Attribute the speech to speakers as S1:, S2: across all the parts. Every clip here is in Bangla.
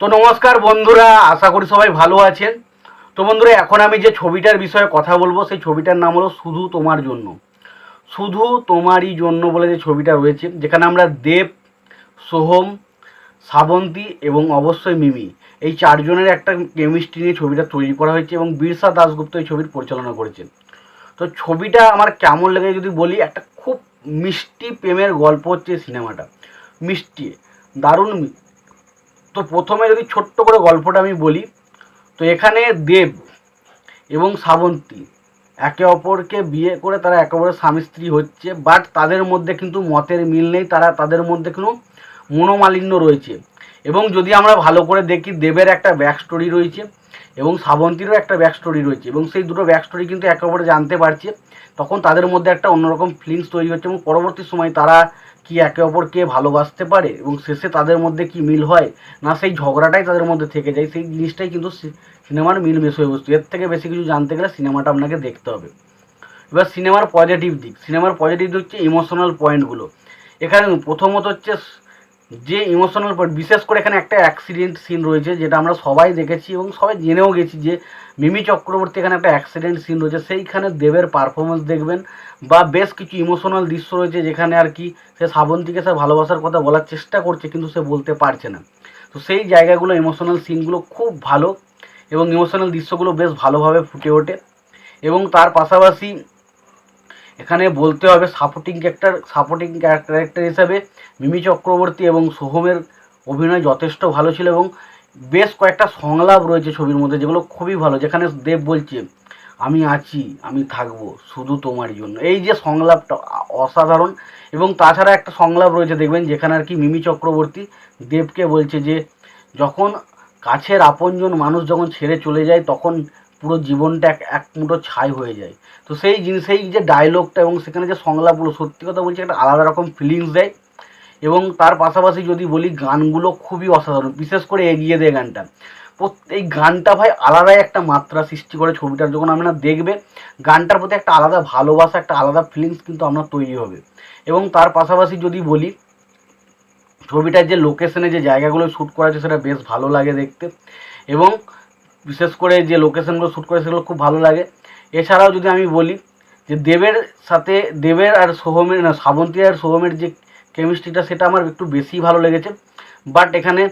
S1: তো নমস্কার বন্ধুরা, আশা করি সবাই ভালো আছেন। তো বন্ধুরা, এখন আমি যে ছবিটার বিষয়ে কথা বলব, সেই ছবিটার নাম হলো শুধু তোমার জন্য। শুধু তোমারই জন্য বলে যে ছবিটা রয়েছে, যেখানে আমরা দেব, সোহম শ্রাবন্তী এবং অবশ্যই মিমি। এই চারজনের একটা কেমিস্ট্রি নিয়ে ছবিটা তৈরি করা হয়েছে এবং বীরসা দাশগুপ্ত এই ছবির পরিচালনা করেছেন। তো ছবিটা আমার কেমন লেগে যদি বলি, একটা খুব মিষ্টি প্রেমের গল্প হচ্ছে সিনেমাটা। মিষ্টি, দারুণ তো প্রথমে যদি ছোট্ট করে গল্পটা আমি বলি, তো এখানে দেব এবং শ্রাবন্তী একে অপরকে বিয়ে করে তারা একে অপরের স্বামী স্ত্রী হচ্ছে বাট তাদের মধ্যে কিন্তু মতের মিল নেই, তারা তাদের মধ্যে কোনো মনোমালিন্য রয়েছে। এবং যদি আমরা ভালো করে দেখি, দেবের একটা ব্যাক স্টোরি রয়েছে এবং শ্রাবন্তীরও একটা ব্যাক স্টোরি রয়েছে এবং সেই দুটো ব্যাক স্টোরি কিন্তু একে অপরে জানতে পারছে। তখন তাদের মধ্যে একটা অন্যরকম ফিলিংস তৈরি হচ্ছে এবং পরবর্তী সময় তারা কি একে অপরকে ভালোবাসতে পারে এবং শেষে তাদের মধ্যে কি মিল হয়? না, সেই ঝগড়াটাই তাদের মধ্যে থেকে যায়। সেই জিনিসটাই কিন্তু সিনেমার মিল বিষয়বস্তু এর থেকে বেশি কিছু জানতে গেলে সিনেমাটা আপনাকে দেখতে হবে। এবার সিনেমার পজিটিভ দিক। সিনেমার পজিটিভ দিক হচ্ছে ইমোশনাল পয়েন্টগুলো এখানে প্রথমত হচ্ছে যে ইমোশনাল পয়েন্ট বিশেষ করে এখানে একটা অ্যাক্সিডেন্ট সিন রয়েছে, যেটা আমরা সবাই দেখেছি এবং সবাই জেনেও গেছি যে মিমি চক্রবর্তী এখানে একটা অ্যাক্সিডেন্ট সিন রয়েছে। সেইখানে দেবের পারফরমেন্স দেখবেন বা বেশ কিছু ইমোশনাল দৃশ্য রয়েছে যেখানে আর কি সে শ্রাবন্তীকে সে ভালোবাসার কথা বলার চেষ্টা করছে, কিন্তু সে বলতে পারছে না। তো সেই জায়গাগুলো ইমোশনাল সিনগুলো খুব ভালো এবং ইমোশনাল দৃশ্যগুলো বেশ ভালোভাবে ফুটে ওঠে। এবং তার পাশাপাশি এখানে বলতে হবে সাপোর্টিং ক্যারেক্টার সাপোর্টিং ক্যারেক্টার হিসাবে মিমি চক্রবর্তী এবং সোহমের অভিনয় যথেষ্ট ভালো ছিল এবং বেশ কয়েকটা সংলাপ রয়েছে ছবির মধ্যে যেগুলো খুবই ভালো, যেখানে দেব বলছে, আমি আছি, আমি থাকব, শুধু তোমার জন্য। এই যে সংলাপটা অসাধারণ এবং তাছাড়া একটা সংলাপ রয়েছে দেখবেন যেখানে আর কি মিমি চক্রবর্তী দেবকে বলছে যে, যখন কাছের আপনজন মানুষ যখন ছেড়ে চলে যায়, তখন পুরো জীবনটা এক এক মুঠো ছাই হয়ে যায়। তো সেই জিনিস সেই যে ডায়লগটা এবং সেখানে যে সংলাপগুলো, সত্যি কথা বলছি, একটা আলাদা রকম ফিলিংস দেয়। এবং তার পাশাপাশি যদি বলি, গানগুলো খুবই অসাধারণ, বিশেষ করে এগিয়ে দেয় গানটা। এই গানটা ভাই আলাদাই একটা মাত্রা সৃষ্টি করে ছবিটার যখন আপনারা দেখবে, গানটার প্রতি একটা আলাদা ভালোবাসা, একটা আলাদা ফিলিংস কিন্তু আপনার তৈরি হবে। এবং তার পাশাপাশি যদি বলি, ছবিটার যে লোকেশনে যে জায়গাগুলো শ্যুট করা আছে, সেটা বেশ ভালো লাগে দেখতে। এবং বিশেষ করে যে লোকেশনগুলো শ্যুট করে সেগুলো খুব ভালো লাগে। এছাড়াও যদি আমি বলি যে দেবের সাথে, দেবের আর সোহমের, না শ্রাবন্তী আর সোহমের যে কেমিস্ট্রিটা সেটা আমার একটু বেশি ভালো লেগেছে। বাট এখানে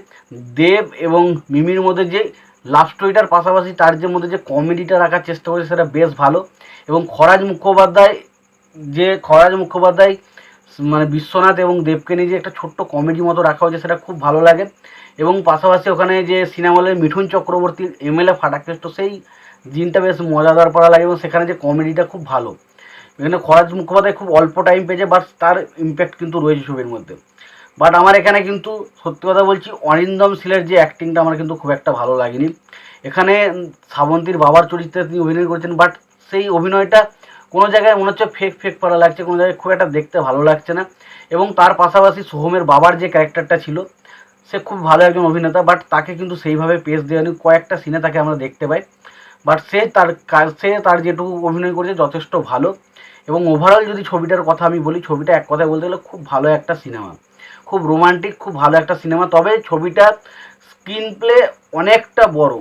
S1: দেব এবং মিমির মধ্যে যে লাভ স্টোরিটার পাশাপাশি তার যে মধ্যে যে কমেডিটা রাখার চেষ্টা করেছে, সেটা বেশ ভালো। এবং খরাজ মুখোপাধ্যায়, যে খরাজ মুখোপাধ্যায় মানে বিশ্বনাথ এবং দেবকে নিয়ে যে একটা ছোট্ট কমেডি মতো রাখা হয়েছে, সেটা খুব ভালো লাগে। এবং পাশাপাশি ওখানে যে সিনেমা হলের মিঠুন চক্রবর্তীর এমএলএ ফাটাকেষ্ট সেই দিনটা বেশ মজাদার পড়া লাগে এবং সেখানে যে কমেডিটা খুব ভালো। এখানে খরাজ মুখোপাধ্যায় খুব অল্প টাইম পেয়েছে বাট তার ইম্প্যাক্ট কিন্তু রয়েছে ছবির মধ্যে। বাট আমার এখানে কিন্তু সত্যি কথা বলছি অরিন্দম শীলের যে অ্যাক্টিংটা আমার কিন্তু খুব একটা ভালো লাগেনি। এখানে শ্রাবন্তীর বাবার চরিত্রে তিনি অভিনয় করেছেন বাট সেই অভিনয়টা কোনো জায়গায় মনে হচ্ছে ফেক ফেক করা লাগছে, কোনো জায়গায় খুব একটা দেখতে ভালো লাগছে না। এবং তার পাশাপাশি সোহমের বাবার যে ক্যারেক্টারটা ছিল সে খুব ভালো একজন অভিনেতা বাট তাকে কিন্তু সেইভাবে পেশ নিয়ে কয়েকটা সিনে তাকে আমরা দেখতে পাই। বাট সে তার কাজ সে তার যেটুকু অভিনয় করেছে যথেষ্ট ভালো। এবং ওভারঅল যদি ছবিটার কথা আমি বলি, ছবিটা এক কথায় বলতে গেলে খুব ভালো একটা সিনেমা খুব রোমান্টিক খুব ভালো একটা সিনেমা তবে ছবিটা স্ক্রিন প্লে অনেকটা বড়।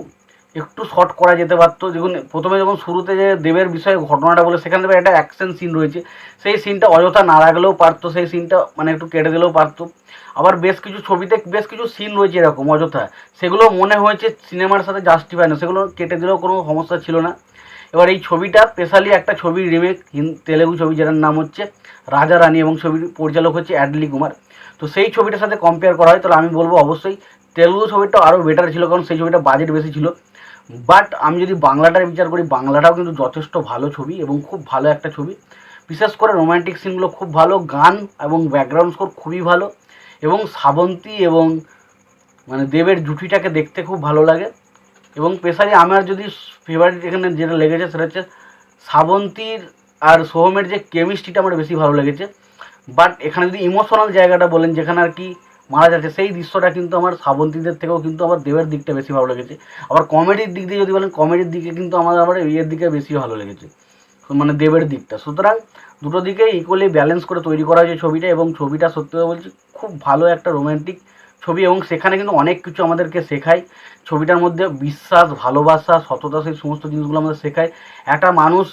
S1: একটু শর্ট করা যেতে পারতো। দেখুন, প্রথমে যখন শুরুতে যে দেবের বিষয়ে ঘটনাটা বলে, সেখানে একটা অ্যাকশন সিন রয়েছে। সেই সিনটা অযথা না রাখলেও পারতো, সেই সিনটা মানে একটু কেটে দিলেও পারতো। আবার বেশ কিছু ছবিতে বেশ কিছু সিন রয়েছে এরকম, অযথা। সেগুলো মনে হয়েছে সিনেমার সাথে জাস্টিফাই না, সেগুলো কেটে দিলেও কোনো সমস্যা ছিল না। এবার এই ছবিটা স্পেশালি একটা ছবির রিমেক তেলেগু ছবি যেটার নাম হচ্ছে রাজা রানী এবং ছবির পরিচালক হচ্ছে অ্যাডলি কুমার। তো সেই ছবিটার সাথে কম্পেয়ার করা হয়, তাহলে আমি বলব অবশ্যই তেলুগু ছবিটা আরও বেটার ছিল, কারণ সেই ছবিটা বাজেট বেশি ছিল। বাট আমি যদি বাংলাটার বিচার করি, বাংলাটাও কিন্তু যথেষ্ট ভালো ছবি এবং খুব ভালো একটা ছবি। বিশেষ করে রোম্যান্টিক সিনগুলো খুব ভালো, গান এবং ব্যাকগ্রাউন্ড স্কোর খুবই ভালো এবং শ্রাবন্তী এবং মানে দেবের জুটিটাকে দেখতে খুব ভালো লাগে। এবং স্পেশালি আমার যদি ফেভারিট এখানে যেটা লেগেছে সেটা হচ্ছে শ্রাবন্তীর আর সোহমের যে কেমিস্ট্রিটা আমার বেশি ভালো লেগেছে। বাট এখানে যদি ইমোশনাল জায়গাটা বলেন, যেখানে আর কি মারা যাচ্ছে। সেই দৃশ্যটা কিন্তু আমার শ্রাবন্তীদের থেকেও কিন্তু আমার দেবের দিকটা বেশি ভালো লেগেছে। আবার কমেডির দিক দিয়ে যদি বলেন, কমেডির দিকে কিন্তু আমার আবার ইয়ের দিকে বেশি ভালো লেগেছে। মানে দেবের দিকটা। সুতরাং দুটো দিকে ইকুয়ালি ব্যালেন্স করে তৈরি করা হয়েছে ছবিটা এবং ছবিটা সত্যি বলছি, খুব ভালো একটা রোমান্টিক ছবি এবং সেখানে কিন্তু অনেক কিছু আমাদেরকে শেখায়। ছবিটার মধ্যে বিশ্বাস, ভালোবাসা, সততা, সেই সমস্ত জিনিসগুলো আমাদের শেখায়। একটা মানুষ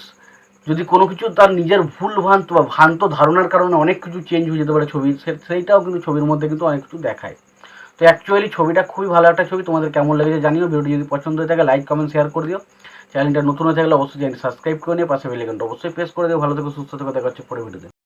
S1: যদি কোনো কিছু তার নিজের ভুল ভ্রান্ত বা ভ্রান্ত ধারণার কারণে অনেক কিছু চেঞ্জ হয়ে যেতে পারে ছবি সেইটাও কিন্তু ছবির মধ্যে কিন্তু অনেক কিছু দেখায়। তো অ্যাকচুয়ালি ছবিটা খুবই ভালো একটা ছবি, তোমাদের কেমন লেগেছে জানিও। ভিডিওটি যদি পছন্দ হয়ে থাকে লাইক কমেন্ট শেয়ার করে দিও। চ্যানেলটা নতুন হয়ে থাকলে অবশ্যই চ্যানেল সাবস্ক্রাইব করে নিয়ে পাশে বেলাইকনটা অবশ্যই প্রেস করে দিও। ভালো থেকে, সুস্থ থেকে। দেখা হচ্ছে পরে ভিডিওতে